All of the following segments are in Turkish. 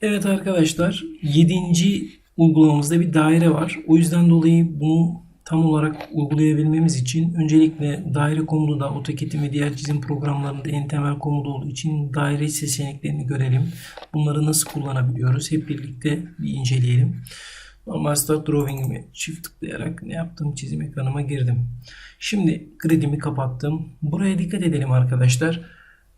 Evet arkadaşlar 7. uygulamamızda bir daire var. O yüzden dolayı bunu tam olarak uygulayabilmemiz için öncelikle daire komutu da AutoCAD'in ve diğer çizim programlarında en temel komutu olduğu için daire seçeneklerini görelim. Bunları nasıl kullanabiliyoruz hep birlikte bir inceleyelim. Normal Start Drawing'imi çift tıklayarak ne yaptım çizim ekranıma girdim. Şimdi gridimi kapattım. Buraya dikkat edelim arkadaşlar.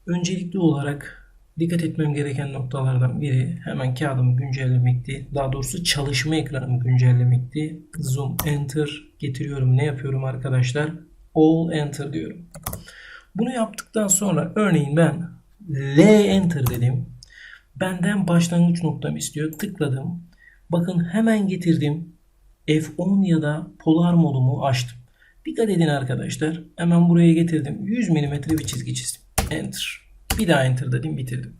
Öncelikli olarak dikkat etmem gereken noktalardan biri hemen kağıdımı güncellemekti. Daha doğrusu çalışma ekranımı güncellemekti. Zoom Enter getiriyorum. Ne yapıyorum arkadaşlar? All Enter diyorum. Bunu yaptıktan sonra örneğin ben L Enter dedim. Benden başlangıç noktamı istiyor. Tıkladım. Bakın hemen getirdim. F10 ya da polar modumu açtım. Dikkat edin arkadaşlar. Hemen buraya getirdim. 100 mm bir çizgi çizdim. Enter. Bir daha enter dedim bitirdim.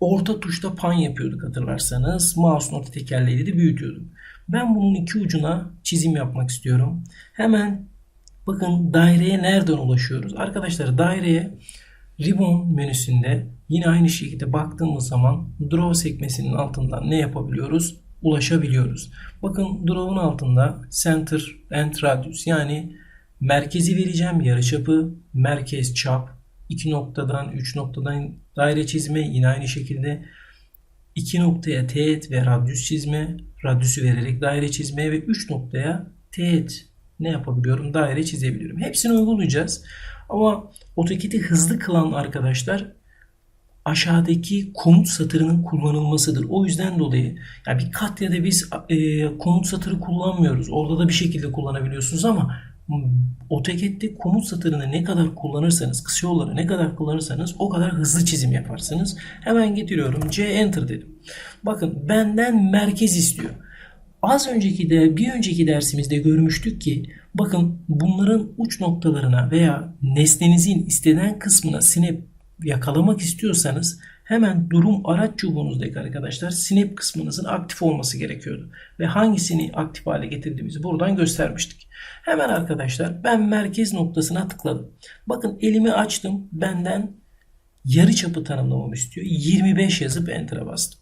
Orta tuşta pan yapıyorduk hatırlarsanız. Mouse'un orta tekerleğiyle de büyütüyordum. Ben bunun iki ucuna çizim yapmak istiyorum. Hemen bakın daireye nereden ulaşıyoruz? Arkadaşlar daireye Ribbon menüsünde yine aynı şekilde baktığımız zaman Draw sekmesinin altından ne yapabiliyoruz? Ulaşabiliyoruz. Bakın Draw'un altında Center and Radius yani merkezi vereceğim yarıçapı, merkez çap, 2 noktadan 3 noktadan daire çizme yine aynı şekilde 2 noktaya teğet ve radyüs çizme, radyüsü vererek daire çizme ve 3 noktaya teğet ne yapabiliyorum? Daire çizebiliyorum. Hepsini uygulayacağız. Ama AutoCAD'i hızlı kılan arkadaşlar aşağıdaki komut satırının kullanılmasıdır. O yüzden dolayı yani bir katyada biz e, komut satırı kullanmıyoruz. Orada da bir şekilde kullanabiliyorsunuz ama AutoCAD'de komut satırını ne kadar kullanırsanız, kısa yolları ne kadar kullanırsanız o kadar hızlı çizim yaparsınız. Hemen getiriyorum. C Enter dedim. Bakın benden merkez istiyor. Az önceki de bir önceki dersimizde görmüştük ki bakın bunların uç noktalarına veya nesnenizin istenen kısmına sinep yakalamak istiyorsanız hemen durum araç çubuğunuzdaki arkadaşlar sinep kısmınızın aktif olması gerekiyordu. Ve hangisini aktif hale getirdiğimizi buradan göstermiştik. Hemen arkadaşlar ben merkez noktasına tıkladım. Bakın elimi açtım. Benden yarı çapı tanımlamamı istiyor. 25 yazıp Enter'a bastım.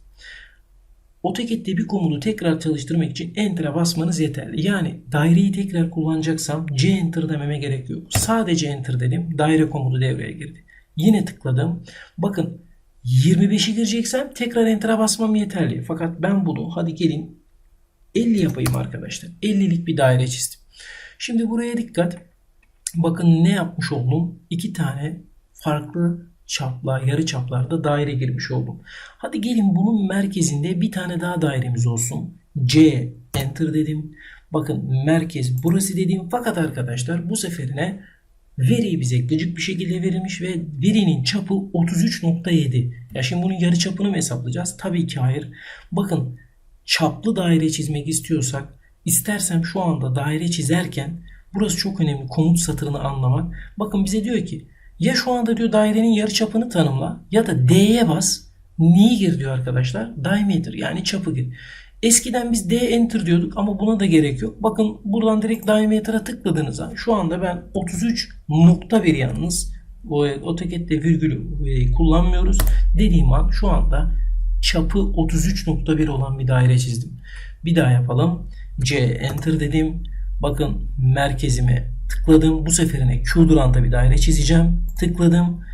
AutoCAD'de bir komutu tekrar çalıştırmak için Enter'a basmanız yeterli. Yani daireyi tekrar kullanacaksam C Enter dememe gerek yok. Sadece Enter dedim. Daire komutu devreye girdi. Yine tıkladım. Bakın 25'i gireceksem tekrar Enter'a basmam yeterli. Fakat ben bunu hadi gelin 50 yapayım arkadaşlar. 50'lik bir daire çizdim. Şimdi buraya dikkat. Bakın ne yapmış oldum? İki tane farklı çaplar, yarı çaplarda daire girmiş oldum. Hadi gelin bunun merkezinde bir tane daha dairemiz olsun. C enter dedim. Bakın merkez burası dedim. Fakat arkadaşlar bu seferine veri bize gıcık bir şekilde verilmiş ve verinin çapı 33.7. Ya şimdi bunun yarı çapını mı hesaplayacağız? Tabii ki hayır. Bakın çaplı daire çizmek istiyorsak istersem şu anda daire çizerken burası çok önemli komut satırını anlamak. Bakın bize diyor ki ya şu anda diyor dairenin yarıçapını tanımla ya da D'ye bas. Neyi gir diyor arkadaşlar? Diameter yani çapı gir. Eskiden biz D enter diyorduk ama buna da gerek yok. Bakın buradan direkt diameter'a tıkladığınızda şu anda ben 33 nokta bir yalnız AutoCAD'de virgülü e, kullanmıyoruz. Dediğim an şu anda çapı 33.1 olan bir daire çizdim. Bir daha yapalım. C enter dedim. Bakın merkezime tıkladım. Bu seferine Q duranta bir daire çizeceğim. Tıkladım.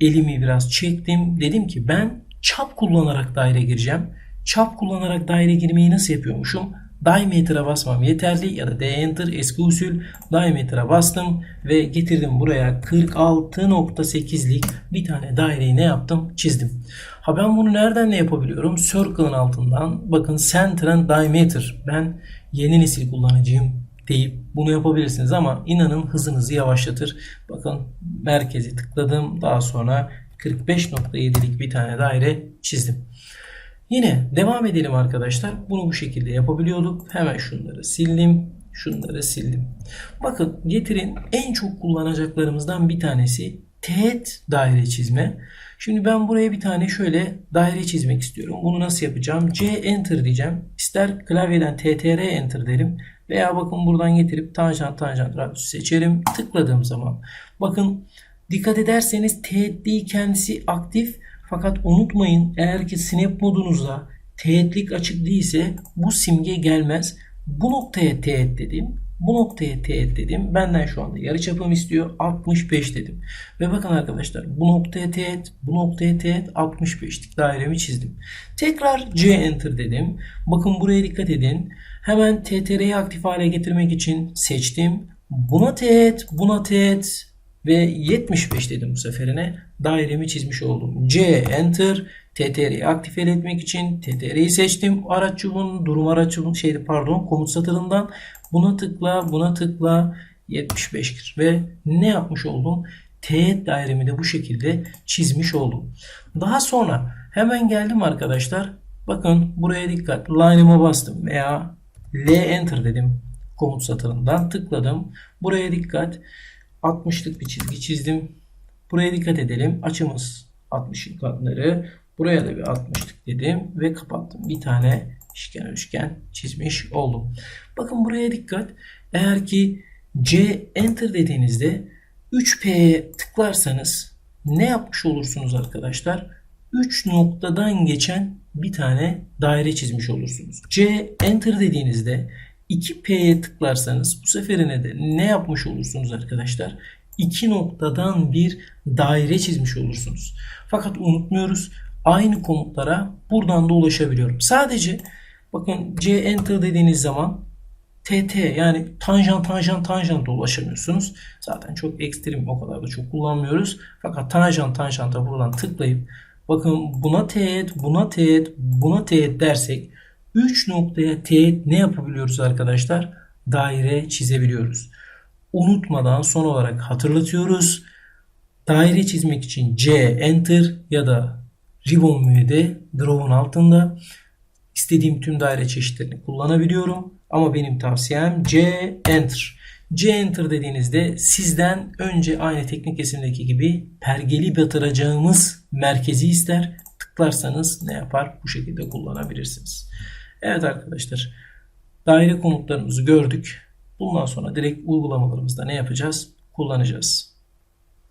Elimi biraz çektim. Dedim ki ben çap kullanarak daire gireceğim. Çap kullanarak daire girmeyi nasıl yapıyormuşum? Diameter'a basmam yeterli ya da D enter eski usul diameter'a bastım ve getirdim buraya 46.8'lik bir tane daireyi ne yaptım? Çizdim. Ha ben bunu nereden ne yapabiliyorum? Circle'ın altından bakın center and diameter. Ben yeni nesil kullanıcıyım deyip bunu yapabilirsiniz ama inanın hızınızı yavaşlatır. Bakın merkezi tıkladım. Daha sonra 45.7'lik bir tane daire çizdim. Yine devam edelim arkadaşlar. Bunu bu şekilde yapabiliyorduk. Hemen şunları sildim. Şunları sildim. Bakın getirin en çok kullanacaklarımızdan bir tanesi teğet daire çizme. Şimdi ben buraya bir tane şöyle daire çizmek istiyorum. Bunu nasıl yapacağım? C enter diyeceğim. İster klavyeden TTR enter derim. Veya bakın buradan getirip tanjant tanjant radyüsü seçerim. Tıkladığım zaman. Bakın dikkat ederseniz teğetliği kendisi aktif. Fakat unutmayın eğer ki snap modunuzda teğetlik açık değilse bu simge gelmez. Bu noktaya teğet dedim. Bu noktaya teğet dedim. Benden şu anda yarıçapım istiyor. 65 dedim. Ve bakın arkadaşlar bu noktaya teğet, bu noktaya teğet 65'lik dairemi çizdim. Tekrar C enter dedim. Bakın buraya dikkat edin. Hemen TTR'yi aktif hale getirmek için seçtim. Buna teğet, buna teğet ve 75 dedim bu seferine. Dairemi çizmiş oldum. C enter. TTR'yi aktif etmek için TTR'yi seçtim. Araç çubuğunun durum araç çubuğunun şeydi pardon komut satırından buna tıkla buna tıkla 75'tir. Ve ne yapmış oldum? Teğet dairemi de bu şekilde çizmiş oldum. Daha sonra hemen geldim arkadaşlar. Bakın buraya dikkat. Line'ıma bastım veya L enter dedim komut satırından tıkladım. Buraya dikkat. 60'lık bir çizgi çizdim. Buraya dikkat edelim. Açımız 60 katları. Buraya da bir 60'lık dedim ve kapattım. Bir tane üçgen üçgen çizmiş oldum. Bakın buraya dikkat. Eğer ki C enter dediğinizde 3P'ye tıklarsanız ne yapmış olursunuz arkadaşlar? 3 noktadan geçen bir tane daire çizmiş olursunuz. C enter dediğinizde 2P'ye tıklarsanız bu seferine de ne yapmış olursunuz arkadaşlar? 2 noktadan bir daire çizmiş olursunuz. Fakat unutmuyoruz aynı komutlara buradan da ulaşabiliyorum. Sadece bakın C enter dediğiniz zaman TT yani tanjant tanjant tanjanta ulaşamıyorsunuz. Zaten çok ekstrem o kadar da çok kullanmıyoruz. Fakat tanjant tanjanta buradan tıklayıp bakın buna teğet, buna teğet, buna teğet dersek 3 noktaya teğet ne yapabiliyoruz arkadaşlar? Daire çizebiliyoruz. Unutmadan son olarak hatırlatıyoruz. Daire çizmek için C enter ya da ribbon view'de draw'un altında istediğim tüm daire çeşitlerini kullanabiliyorum. Ama benim tavsiyem C enter. C enter dediğinizde sizden önce aynı teknik resimdeki gibi pergeli batıracağımız merkezi ister. Tıklarsanız ne yapar? Bu şekilde kullanabilirsiniz. Evet arkadaşlar. Daire komutlarımızı gördük. Bundan sonra direkt uygulamalarımızda ne yapacağız? Kullanacağız.